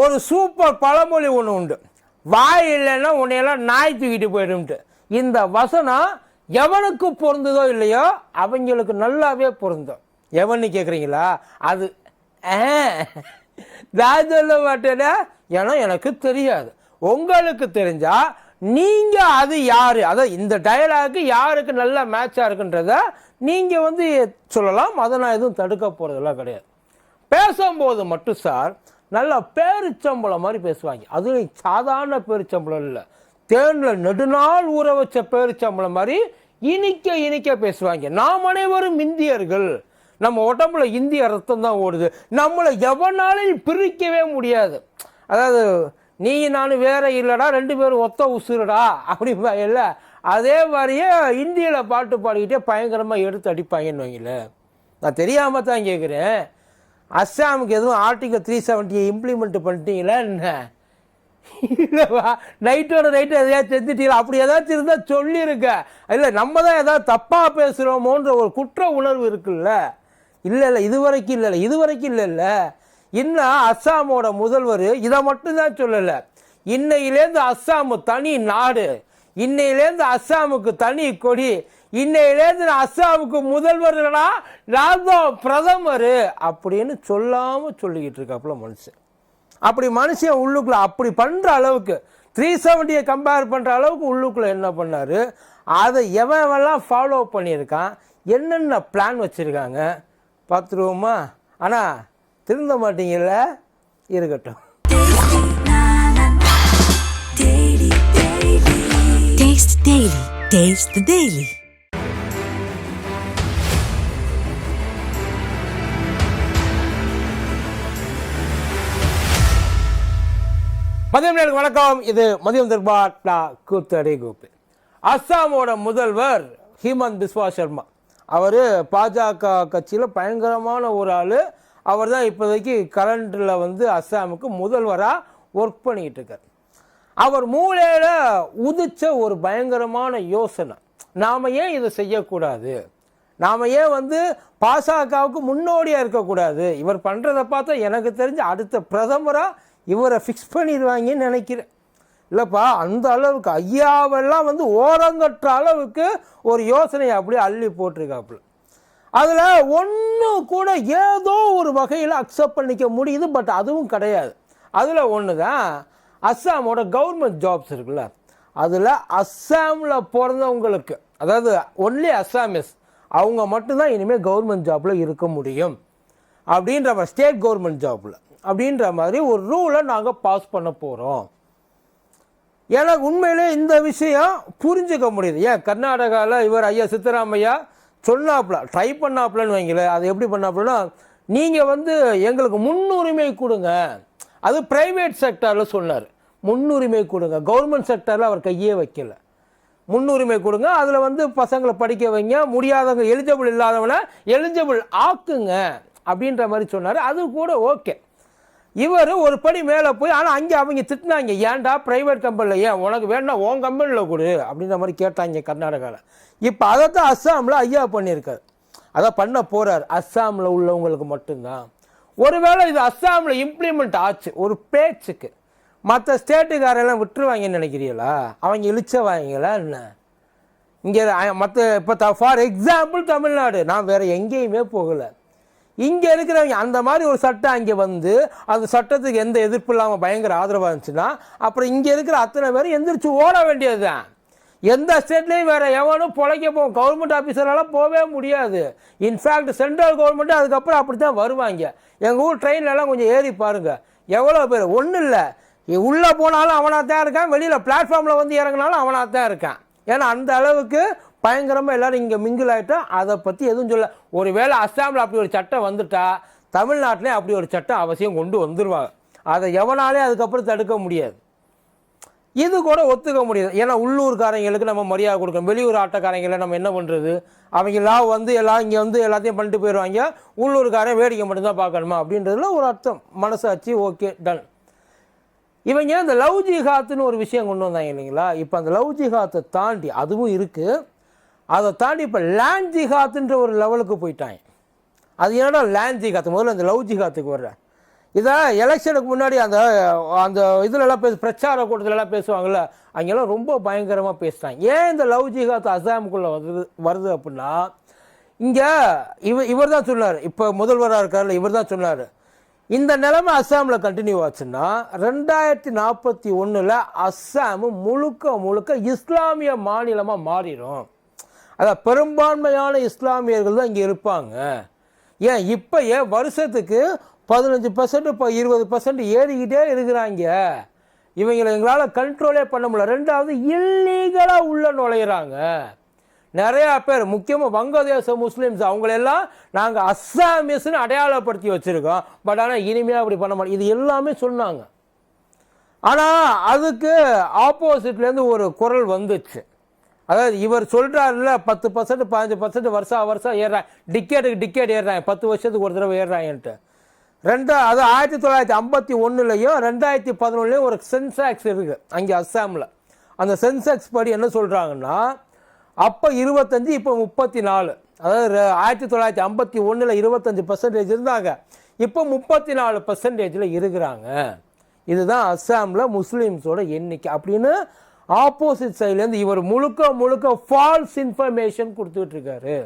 ஒரு சூப்பர் பழமொழி ஒன்று உண்டு. வாய் இல்லைன்னா உன்னையெல்லாம் நாய் தூக்கிட்டு போயிடும்ட்டு. இந்த வசனம் எவனுக்கு பொருந்ததோ இல்லையோ அவங்களுக்கு நல்லாவே பொருந்தும். எவன்னு கேட்குறீங்களா அது நான் சொல்ல மாட்டேனே? ஏன்னா எனக்கு தெரியாது. உங்களுக்கு தெரிஞ்சால் நீங்கள் அது யார்? அதான் இந்த டயலாக்கு யாருக்கு நல்ல மேட்சாக இருக்குன்றத நீங்கள் வந்து சொல்லலாம். அதை நான் எதுவும் தடுக்க போகிறதெல்லாம் கிடையாது. பேசும்போது மட்டும் சார் நல்ல பேரிச்சம்பளம் மாதிரி பேசுவாங்க. அதுவும் சாதாரண பேரிச்சம்பளம் இல்லை. தேனில் நெடுநாள் ஊற வச்ச பேரிச்சம்பளம் மாதிரி இனிக்க இனிக்க பேசுவாங்க. நாம் அனைவரும் இந்தியர்கள். நம்ம உடம்புல இந்திய ரத்தம் தான் ஓடுது. நம்மளை எவனாலையும் பிரிக்கவே முடியாது. அதாவது நீ நான் வேற இல்லைடா ரெண்டு பேரும் ஒத்த உசுருடா அப்படி இல்லை. அதே மாதிரியே இந்தியில் பாட்டு பாடிக்கிட்டே பயங்கரமாக எடுத்து அடிப்பாங்கன்னு வைங்களேன். நான் தெரியாமல் தான் கேட்குறேன் அஸ்ஸாமுக்கு எதுவும் ஆர்டிகல் த்ரீ செவன்ட்டியை இம்ப்ளிமெண்ட் பண்ணிட்டீங்களா என்ன? இல்லைவா? நைட்டோட நைட்டு எதையாச்சும் செஞ்சுட்டீங்களா? அப்படி ஏதாச்சும் இருந்தால் சொல்லியிருக்க இல்லை நம்ம தான் ஏதாவது தப்பாக பேசுகிறோமோன்ற ஒரு குற்ற உணர்வு இருக்குல்ல. இல்லை இல்லை இது வரைக்கும் இல்லை இல்லை இது வரைக்கும் இல்லை இல்லை. இன்னும் அஸ்ஸாமோட முதல்வர் இதை மட்டும்தான் சொல்லலை. இன்னையிலேருந்து அஸ்ஸாமு தனி நாடு. இன்னையிலேருந்து அஸ்ஸாமுக்கு தனி கொடி. இன்னையிலேருந்து நான் அஸ்ஸாமுக்கு முதல்வர்னா நான் தான் பிரதமர். அப்படின்னு சொல்லாமல் சொல்லிக்கிட்டு இருக்காப்புல மனுஷன். அப்படி மனுஷன் உள்ளுக்குள்ள அப்படி பண்ணுற அளவுக்கு த்ரீ செவன்ட்டியை கம்பேர் பண்ணுற அளவுக்கு உள்ளுக்குள்ள என்ன பண்ணார்? அதை எவன் எவன்லாம் ஃபாலோ பண்ணியிருக்கான்? என்னென்ன பிளான் வச்சுருக்காங்க? பார்த்துருவோமா? ஆனால் திருந்த மாட்டீங்கல்ல? இருக்கட்டும். Taste the Daily. மதியம் நேருக்கு வணக்கம். இது மதியம் தர்பார் கூத்தடி கோப்பு அஸ்ஸாமோட முதல்வர் ஹிமந்த் பிஸ்வா சர்மா. அவர் பாஜக கட்சியில் பயங்கரமான ஒரு ஆள். அவர் தான் இப்போதைக்கு கரண்டில் வந்து அஸ்ஸாமுக்கு முதல்வராக ஒர்க் பண்ணிக்கிட்டு இருக்கார். அவர் மூளையில் உதிச்ச ஒரு பயங்கரமான யோசனை. நாம ஏன் இதை செய்யக்கூடாது? நாம் ஏன் வந்து பாசகவுக்கு முன்னோடியாக இருக்கக்கூடாது? இவர் பண்ணுறதை பார்த்தா எனக்கு தெரிஞ்சு அடுத்த பிரதமராக இவரை ஃபிக்ஸ் பண்ணிடுவாங்கன்னு நினைக்கிறேன். இல்லைப்பா அந்த அளவுக்கு ஐயாவெல்லாம் வந்து ஓரங்கற்ற அளவுக்கு ஒரு யோசனையை அப்படியே அள்ளி போட்டிருக்காப்புல. அதில் ஒன்று கூட ஏதோ ஒரு வகையில் அக்செப்ட் பண்ணிக்க முடியுது பட் அதுவும் கிடையாது. அதில் ஒன்று தான் அஸ்ஸாமோட கவர்மெண்ட் ஜாப்ஸ் இருக்குல்ல. அதில் அஸ்ஸாமில் பிறந்தவங்களுக்கு அதாவது ஒன்லி அஸ்ஸாமிஸ் அவங்க மட்டும்தான் இனிமேல் கவர்மெண்ட் ஜாப்பில் இருக்க முடியும். அப்படின்ற ஸ்டேட் கவர்மெண்ட் ஜாப்பில் அப்படின்ற மாதிரி ஒரு ரூலை நாங்கள் பாஸ் பண்ண போகிறோம் எனக்கு உண்மையிலே இந்த விஷயம் புரிஞ்சுக்க முடியுது. ஏன்? கர்நாடகாவில் இவர் ஐயா சித்தராமையா சொன்னாப்புல ட்ரை பண்ணாப்புலன்னு வைங்களேன். அது எப்படி பண்ணாப்புலன்னா நீங்கள் வந்து எங்களுக்கு முன்னுரிமை கொடுங்க. அது ப்ரைவேட் செக்டரில் சொன்னார். முன்னுரிமை கொடுங்க. கவர்மெண்ட் செக்டரில் அவர் கையே வைக்கல. முன்னுரிமை கொடுங்க. அதில் வந்து பசங்களை படிக்க வைங்க. முடியாதவங்க எலிஜிபிள் இல்லாதவனை எலிஜிபிள் ஆக்குங்க. அப்படின்ற மாதிரி சொன்னார். அது கூட ஓகே இவர் ஒரு படி மேலே போய் ஆனால் அங்கே அவங்க திட்டினாங்க ஏன்டா ப்ரைவேட் கம்பெனியில் ஏன் உனக்கு வேணா உன் கம்பெனியில் கொடு அப்படின்ற மாதிரி கேட்டாங்க கர்நாடகாவில் இப்போ அதை தான் அஸ்ஸாமில் ஐயா பண்ணியிருக்காரு. அதை பண்ண போகிறார் அஸ்ஸாமில் உள்ளவங்களுக்கு மட்டும்தான். ஒருவேளை இது அஸ்ஸாமில் இம்ப்ளிமெண்ட் ஆச்சு ஒரு பேச்சுக்கு. மற்ற ஸ்டேட்டுக்காரெல்லாம் விட்டுருவாங்கன்னு நினைக்கிறீங்களா? அவங்க இழிச்சவாங்களா என்ன? இங்கே மற்ற இப்போ ஃபார் எக்ஸாம்பிள் தமிழ்நாடு. நான் வேறு எங்கேயுமே போகலை. இங்கே இருக்கிறவங்க அந்த மாதிரி ஒரு சட்டம் அங்கே வந்து அந்த சட்டத்துக்கு எந்த எதிர்ப்பு இல்லாமல் பயங்கர ஆதரவாக இருந்துச்சுன்னா அப்புறம் இங்கே இருக்கிற அத்தனை பேரும் எந்திரிச்சு ஓட வேண்டியது தான் எந்த ஸ்டேட்லேயும் வேறு எவனும் பொழைக்க போவோம் கவர்மெண்ட் ஆஃபீஸரால் போகவே முடியாது. இன்ஃபேக்ட் சென்ட்ரல் கவர்மெண்ட்டு அதுக்கப்புறம் அப்படி தான் வருவாங்க. எங்கள் ஊர் ட்ரெயின்லலாம் கொஞ்சம் ஏறி பாருங்கள் எவ்வளோ பேர்? ஒன்றும் இல்லை. உள்ளே போனாலும் அவனாக தான் இருக்கான் வெளியில் பிளாட்ஃபார்மில் வந்து இறங்கினாலும் அவனாக தான் இருக்கான். ஏன்னா அந்த அளவுக்கு பயங்கரமாக எல்லோரும் இங்கே மிங்கிள் ஆகிட்டா அதை பற்றி எதுவும் சொல்ல ஒருவேளை அஸ்ஸாமில் அப்படி ஒரு சட்டம் வந்துட்டா தமிழ்நாட்டிலே அப்படி ஒரு சட்டம் அவசியம் கொண்டு வந்துடுவாங்க அதை எவனாலே அதுக்கப்புறம் தடுக்க முடியாது. இது கூட ஒத்துக்க முடியாது. ஏன்னா உள்ளூர்காரங்களுக்கு நம்ம மரியாதை கொடுக்கணும். வெளியூர் ஆட்டக்காரங்களை நம்ம என்ன பண்ணுறது அவங்க எல்லாம் வந்து எல்லாம் இங்கே வந்து எல்லாத்தையும் பண்ணிட்டு போயிடுவாங்க உள்ளூர்காரன் வேடிக்கை மட்டும்தான் பார்க்கணுமா? அப்படின்றதுல ஒரு அர்த்தம். மனசாட்சி ஓகே டன் இவங்க இந்த லவ் ஜிஹாத்துன்னு ஒரு விஷயம் கொண்டு வந்தாங்க இல்லைங்களா? இப்போ அந்த லவ் ஜிஹாத்தை தாண்டி அதுவும் இருக்குது அதை தாண்டி இப்போ லேண்ட் ஜிஹாத்துன்ற ஒரு லெவலுக்கு போயிட்டாங்க அது என்னடா லேண்ட் ஜிஹாத்? முதல்ல அந்த லவ் ஜிஹாத்துக்கு வர்றேன் இதை எலெக்ஷனுக்கு முன்னாடி அந்த அந்த இதுலலாம் பேசு பிரச்சார கூட்டத்துலலாம் பேசுவாங்கள்ல அங்கெல்லாம் ரொம்ப பயங்கரமாக பேசுகிறாங்க ஏன் இந்த லவ் ஜிஹாத் அசாமுக்குள்ளே வருது வருது அப்படின்னா இங்கே இவர் இவர் தான் சொன்னார். இப்போ முதல்வராக இருக்கார்ல இவர் தான் சொன்னார். இந்த நிலைமை அஸ்ஸாமில் கண்டினியூ ஆச்சுன்னா ரெண்டாயிரத்தி நாற்பத்தி ஒன்றில் அஸ்ஸாம் முழுக்க முழுக்க இஸ்லாமிய மாநிலமாக மாறிடும் அதான் பெரும்பான்மையான இஸ்லாமியர்கள் தான் இங்கே இருப்பாங்க. ஏன்? இப்போ ஏன் வருஷத்துக்கு பதினஞ்சு பர்சன்ட் இப்போ இருபது பர்சன்ட் ஏறிக்கிட்டே இருக்கிறாங்க. இவங்களை எங்களால் கண்ட்ரோலே பண்ண முடியல. ரெண்டாவது இல்லீகலாக உள்ளே நுழையிறாங்க. நிறையா பேர் முக்கியமாக வங்கதேச முஸ்லீம்ஸ் அவங்களெல்லாம் நாங்கள் அஸ்ஸாமிஸ்னு அடையாளப்படுத்தி வச்சுருக்கோம். பட் ஆனால் இனிமையாக அப்படி பண்ண மாட்டோம். இது எல்லாமே சொன்னாங்க. ஆனால் அதுக்கு ஆப்போசிட்லேருந்து ஒரு குரல் வந்துச்சு. அதாவது இவர் சொல்கிறாருல பத்து பர்சன்ட் பதினஞ்சு பர்சன்ட் வருஷம் வருஷம் ஏறுறான். டிக்கெட்டுக்கு டிக்கெட் ஏறுறாங்க பத்து வருஷத்துக்கு ஒரு தடவை ஏறுறாங்கன்ட்டு ரெண்டா அது ஆயிரத்தி தொள்ளாயிரத்தி ஐம்பத்தி ஒன்றுலையும் ரெண்டாயிரத்தி பதினொன்றுலையும் ஒரு சென்சாக்ஸ் இருக்குது அங்கே அஸ்ஸாமில். அந்த சென்சாக்ஸ் படி என்ன சொல்கிறாங்கன்னா அப்போ இருபத்தஞ்சு இப்போ முப்பத்தி நாலு அதாவது ஆயிரத்தி தொள்ளாயிரத்தி ஐம்பத்தி ஒன்றில் இருபத்தஞ்சு பர்சன்டேஜ் இருந்தாங்க. இப்போ முப்பத்தி நாலு பர்சன்டேஜில் இருக்கிறாங்க. இதுதான் அஸ்ஸாமில் முஸ்லீம்ஸோட எண்ணிக்கை. அப்படின்னு ஆப்போசிட் சைட்லேருந்து இவர் முழுக்க முழுக்க ஃபால்ஸ் இன்ஃபர்மேஷன் கொடுத்துட்ருக்காரு.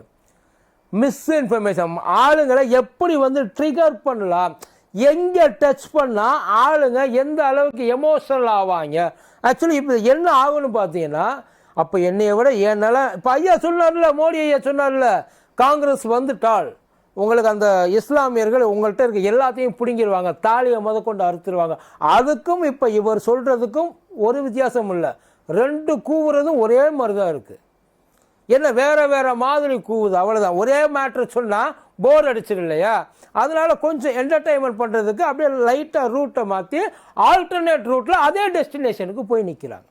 மிஸ் இன்ஃபர்மேஷன் ஆளுங்களை எப்படி வந்து ட்ரிகர் பண்ணலாம்? எங்கே டச் பண்ணால் ஆளுங்க எந்த அளவுக்கு எமோஷனல் ஆவாங்க? ஆக்சுவலி இப்போ என்ன ஆகுன்னு பார்த்தீங்கன்னா அப்போ என்னைய விட என்னால் இப்போ ஐயா சொன்னார்ல மோடி ஐயா சொன்னார்ல காங்கிரஸ் வந்துட்டால் உங்களுக்கு அந்த இஸ்லாமியர்கள் உங்கள்கிட்ட இருக்க எல்லாத்தையும் பிடுங்கிடுவாங்க தாலியை முதற்கொண்டு அறுத்துருவாங்க. அதுக்கும் இப்போ இவர் சொல்கிறதுக்கும் ஒரு வித்தியாசம் இல்லை. ரெண்டு கூவுறதும் ஒரே மாதிரி தான் இருக்குது என்ன வேறு வேறு மாதிரி கூவுது அவ்வளோதான் ஒரே மேட்ரு சொன்னால் போர் அடிச்சிடு இல்லையா? அதனால கொஞ்சம் என்டர்டைன்மெண்ட் பண்ணுறதுக்கு அப்படியே லைட்டாக ரூட்டை மாற்றி ஆல்டர்னேட் ரூட்டில் அதே டெஸ்டினேஷனுக்கு போய் நிற்கிறாங்க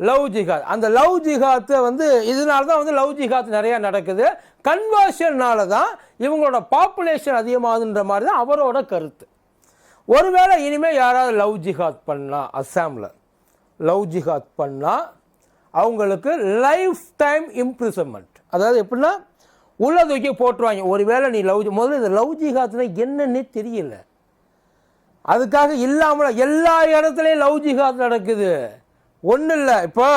லவ் ஜிஹாத். அந்த லவ் ஜிஹாத்தை வந்து இதனால தான் வந்து லவ் ஜிஹாத் நிறையா நடக்குது. கன்வர்ஷன்னால தான் இவங்களோட பாப்புலேஷன் அதிகமாகுதுன்ற மாதிரி தான் அவரோட கருத்து. ஒருவேளை இனிமேல் யாராவது லவ் ஜிஹாத் பண்ணலாம் அஸ்ஸாமில். லவ் ஜிஹாத் பண்ணால் அவங்களுக்கு லைஃப் டைம் இம்ப்ரிசன்மெண்ட் அதாவது எப்படின்னா உள்ள தூக்கி போட்டுருவாங்க. ஒருவேளை நீ லவ் முதல்ல இந்த லவ் ஜிஹாத்னா என்னன்னே தெரியல. அதுக்காக இல்லாமல் எல்லா இடத்துலையும் லவ் ஜிஹாத் நடக்குது. ஒன்றும் இல்லை. இப்போ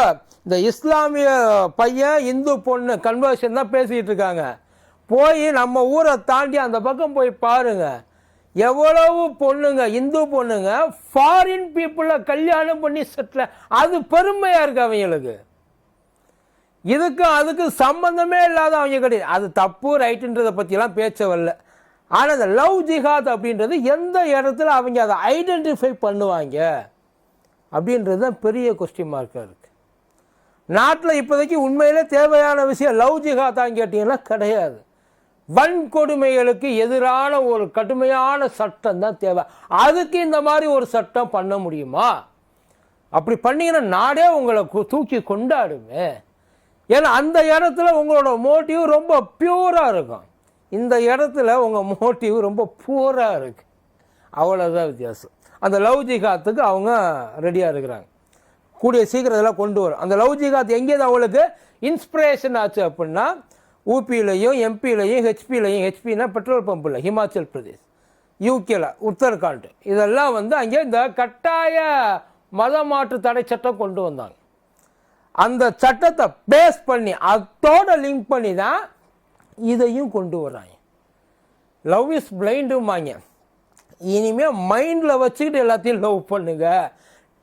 இந்த இஸ்லாமிய பையன் இந்து பொண்ணு கன்வர்ஷன் தான் பேசிக்கிட்டு இருக்காங்க. போய் நம்ம ஊரை தாண்டி அந்த பக்கம் போய் பாருங்கள் எவ்வளவு பொண்ணுங்க இந்து பொண்ணுங்க ஃபாரின் பீப்புளை கல்யாணம் பண்ணி செட்டில் அது பெருமையாக இருக்கு அவங்களுக்கு. இதுக்கு அதுக்கு சம்பந்தமே இல்லாத அவங்க கிடையாது. அது தப்பு ரைட்டுன்றதை பற்றிலாம் பேச்ச வரல. ஆனால் இந்த லவ் ஜிஹாத் அப்படின்றது எந்த இடத்துல அவங்க அதை ஐடென்டிஃபை பண்ணுவாங்க? அப்படின்றது தான் பெரிய கொஸ்டின் மார்க்காக இருக்குது நாட்டில் இப்போதைக்கு உண்மையிலே தேவையான விஷயம் லவ் ஜிஹாத்தான்னு கேட்டிங்கன்னா கிடையாது. வன்கொடுமைகளுக்கு எதிரான ஒரு கடுமையான சட்டம் தான் தேவை. அதுக்கு இந்த மாதிரி ஒரு சட்டம் பண்ண முடியுமா? அப்படி பண்ணீங்கன்னா நாடே உங்களை தூக்கி கொண்டாடுமே. ஏன்னா அந்த இடத்துல உங்களோட மோட்டிவ் ரொம்ப பியூராக இருக்கும். இந்த இடத்துல உங்கள் மோட்டிவ் ரொம்ப பூராக இருக்கு. அவ்வளோதான் வித்தியாசம். அந்த லவ் ஜிகாத்துக்கு அவங்க ரெடியாக இருக்கிறாங்க. கூடிய சீக்கிரம் இதெல்லாம் கொண்டு வரும். அந்த லவ் ஜிகாத் எங்கேயிருந்து அவங்களுக்கு இன்ஸ்பிரேஷன் ஆச்சு அப்படின்னா ஊபியிலையும் எம்பிலையும் ஹெச்பிலையும் ஹெச்பினா பெட்ரோல் பம்பில் ஹிமாச்சல் பிரதேஷ் யூகேல உத்தரகாண்ட் இதெல்லாம் வந்து அங்கே இந்த கட்டாய மத மாற்று தடை சட்டம் கொண்டு வந்தாங்க. அந்த சட்டத்தை பேஸ் பண்ணி அதோட லிங்க் பண்ணி தான் இதையும் கொண்டு வர்றாங்க லவ் இஸ் பிளைண்டுமாங்க இனிமேல் மைண்டில் வச்சுக்கிட்டு எல்லாத்தையும் லவ் பண்ணுங்கள்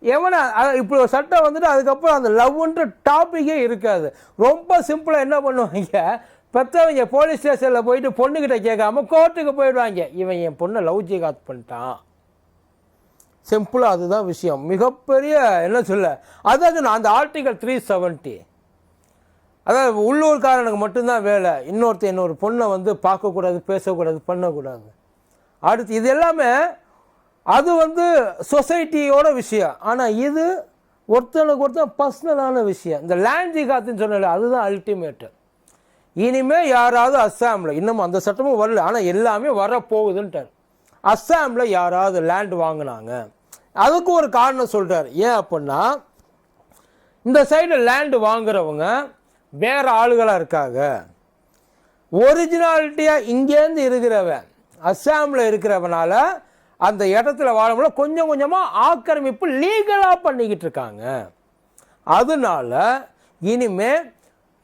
எவனா இப்படி ஒரு சட்டம் வந்துட்டு அதுக்கப்புறம் அந்த லவ்ன்ற டாப்பிக்கே இருக்காது. ரொம்ப சிம்பிளாக என்ன பண்ணுவாங்க? பெற்றவங்க போலீஸ் ஸ்டேஷனில் போயிட்டு பொண்ணுக்கிட்ட கேட்காம கோர்ட்டுக்கு போயிடுவாங்க. இவன் என் பொண்ணை லவ் ஜிகாத் பண்ணிட்டான். சிம்பிளாக அதுதான் விஷயம். மிகப்பெரிய என்ன சொல்ல? அதாவது நான் அந்த ஆர்டிகல் த்ரீ செவன்ட்டி அதாவது உள்ளூர்காரனுக்கு மட்டும்தான் வேலை. இன்னொருத்த இன்னொரு பொண்ணை வந்து பார்க்கக்கூடாது பேசக்கூடாது பண்ணக்கூடாது. அடுத்து இது எல்லாமே அது வந்து சொசைட்டியோட விஷயம். ஆனால் இது ஒருத்தனுக்கு ஒருத்தன் பர்சனலான விஷயம். இந்த லேண்ட் ஜிகாத்துன்னு சொன்னல அதுதான் அல்டிமேட்டு. இனிமேல் யாராவது அஸ்ஸாமில் இன்னும் அந்த சட்டமும் வரல ஆனால் எல்லாமே வரப்போகுதுன்ட்டார். அஸ்ஸாமில் யாராவது லேண்ட் வாங்கினாங்க. அதுக்கு ஒரு காரணம் சொல்கிறார் ஏன் அப்படின்னா இந்த சைடு லேண்டு வாங்குறவங்க வேறு ஆளுகளாக இருக்காங்க. ஒரிஜினாலிட்டியாக இங்கேருந்து இருக்கிறவன் அஸ்ஸாமில் இருக்கிறவனால அந்த இடத்துல வாழும்போது கொஞ்சம் கொஞ்சமாக ஆக்கிரமிப்பு லீகலாக பண்ணிக்கிட்டு இருக்காங்க அதனால இனிமேல்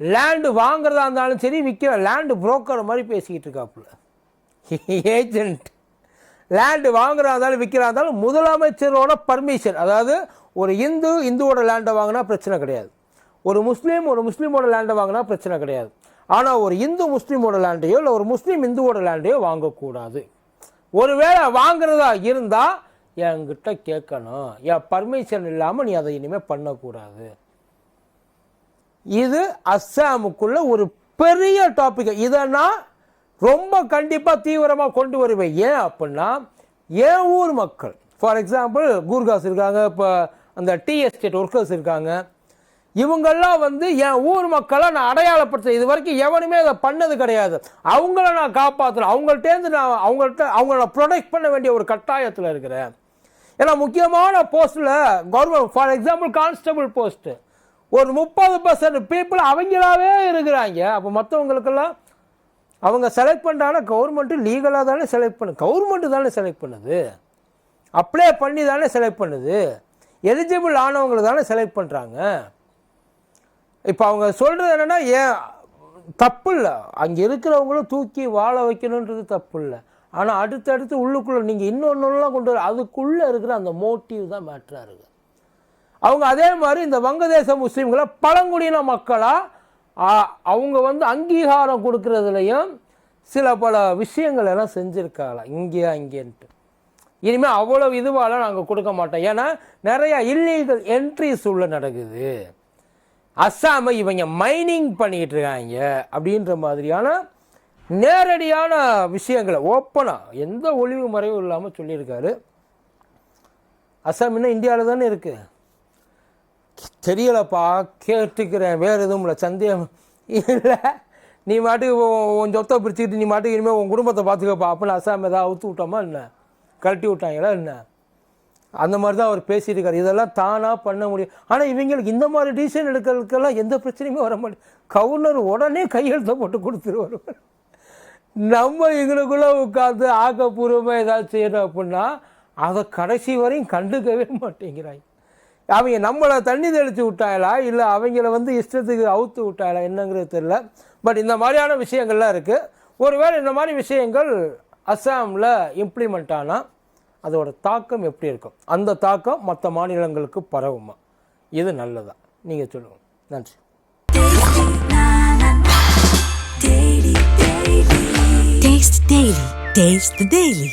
லேண்டு வாங்குறதா இருந்தாலும் சரி விற்கிற லேண்டு புரோக்கர் மாதிரி பேசிக்கிட்டு இருக்காப்புல. ஏஜென்ட் லேண்டு வாங்குறதா இருந்தாலும் விற்கிறா இருந்தாலும் முதலமைச்சரோட பர்மிஷன் அதாவது ஒரு இந்து இந்துவோட லேண்டை வாங்கினா பிரச்சனை கிடையாது. ஒரு முஸ்லீம் ஒரு முஸ்லீமோட லேண்டை வாங்கினா பிரச்சனை கிடையாது. ஆனால் ஒரு இந்து முஸ்லீமோட லேண்டையோ இல்லை ஒரு முஸ்லீம் இந்துவோட லேண்டையோ வாங்கக்கூடாது. ஒருவேளை வாங்குறதா இருந்தால் என்கிட்ட கேட்கணும். என் பர்மிஷன் இல்லாமல் நீ அதை இனிமேல் பண்ணக்கூடாது. இது அஸ்ஸாமுக்குள்ள ஒரு பெரிய டாபிக் இதை நான் ரொம்ப கண்டிப்பாக தீவிரமாக கொண்டு வருவேன். ஏன் அப்படின்னா என் ஊர் மக்கள் ஃபார் எக்ஸாம்பிள் கூர்காஸ் இருக்காங்க இப்போ அந்த டீ எஸ்டேட் ஒர்க்கர்ஸ் இருக்காங்க. இவங்கெல்லாம் வந்து என் ஊர் மக்களை நான் அடையாளப்படுத்த இது வரைக்கும் எவனுமே அதை பண்ணது கிடையாது. அவங்கள நான் காப்பாற்றணும் அவங்கள்ட்டேருந்து நான் அவங்கள்ட்ட அவங்கள நான் ப்ரொடெக்ட் பண்ண வேண்டிய ஒரு கட்டாயத்தில் இருக்கிறேன். ஏன்னா முக்கியமான போஸ்ட்டில் government for example constable post ஒரு முப்பது பர்சன்ட் பீப்புள் அவங்களாவே இருக்கிறாங்க. அப்போ மற்றவங்களுக்கெல்லாம் அவங்க செலக்ட் பண்ணுறாங்கன்னா கவர்மெண்ட்டு லீகலாக தானே செலக்ட் பண்ணு கவர்மெண்ட்டு தானே செலக்ட் பண்ணுது. அப்ளை பண்ணி தானே செலக்ட் பண்ணுது. எலிஜிபிள் ஆனவங்களை தானே செலக்ட் பண்ணுறாங்க இப்போ அவங்க சொல்கிறது என்னென்னா ஏன் தப்பு இல்லை அங்கே இருக்கிறவங்களும் தூக்கி வாழ வைக்கணுன்றது தப்பு இல்லை ஆனால் அடுத்தடுத்து உள்ளுக்குள்ளே நீங்கள் இன்னொன்றுலாம் கொண்டு வர அதுக்குள்ளே இருக்கிற அந்த மோட்டிவ் தான் மேட்ராக இருக்குது அவங்க அதே மாதிரி இந்த வங்கதேச முஸ்லீம்களை பழங்குடியின மக்களாக அவங்க வந்து அங்கீகாரம் கொடுக்கறதுலையும் சில பல விஷயங்கள் எல்லாம் செஞ்சுருக்காங்களா இங்கே அங்கேன்ட்டு இனிமேல் அவ்வளோ இதுவாலாம் நாங்கள் கொடுக்க மாட்டோம். ஏன்னா நிறையா இல்லீகல் என்ட்ரிஸ் உள்ள நடக்குது. அஸ்ஸாமை இவங்க மைனிங் பண்ணிக்கிட்டு இருக்காங்க அப்படின்ற மாதிரியான நேரடியான விஷயங்களை ஓப்பனாக எந்த ஒளிவு மறைவும் இல்லாமல் சொல்லியிருக்காரு. அஸ்ஸாம் இன்னும் இந்தியாவில் தானே இருக்குது தெரியலப்பா கேட்டுக்கிறேன் வேறு எதுவும் இல்லை சந்தேகம் இல்லை. நீ மாட்டுக்கு உன் சொத்தை பிரிச்சுக்கிட்டு நீ மாட்டுக்கு இனிமேல் உன் குடும்பத்தை பார்த்துக்கப்பா அப்படின்னு அஸ்ஸாம் ஏதாவது அவுத்து விட்டோமா என்ன? கழட்டி விட்டாங்களா என்ன? அந்த மாதிரி தான் அவர் பேசியிருக்காரு இதெல்லாம் தானாக பண்ண முடியும். ஆனால் இவங்களுக்கு இந்த மாதிரி டிசிஷன் எடுக்கிறதுக்கெல்லாம் எந்த பிரச்சனையுமே வர மாட்டேன் கவுனர் உடனே கையெழுத்தை போட்டு கொடுத்துருவார். நம்ம எங்களுக்குள்ளே உட்காந்து ஆக்கப்பூர்வமாக ஏதாவது செய்யணும் அப்படின்னா அதை கடைசி வரையும் கண்டுக்கவே மாட்டேங்கிறாங்க அவங்க நம்மளை தண்ணி தெளித்து விட்டாங்களா இல்லை அவங்கள வந்து இஷ்டத்துக்கு அவுத்து விட்டாங்களா என்னங்கிறது தெரில பட் இந்த மாதிரியான விஷயங்கள்லாம் இருக்குது ஒருவேளை இந்த மாதிரி விஷயங்கள் அஸ்ஸாமில் இம்ப்ளிமெண்ட் ஆனால் அதோட தாக்கம் எப்படி இருக்கும் அந்த தாக்கம் மற்ற மாநிலங்களுக்கு பரவுமா இது நல்லதா நீங்கள் சொல்லுங்கள் நன்றி Taste Daily. Taste the Daily.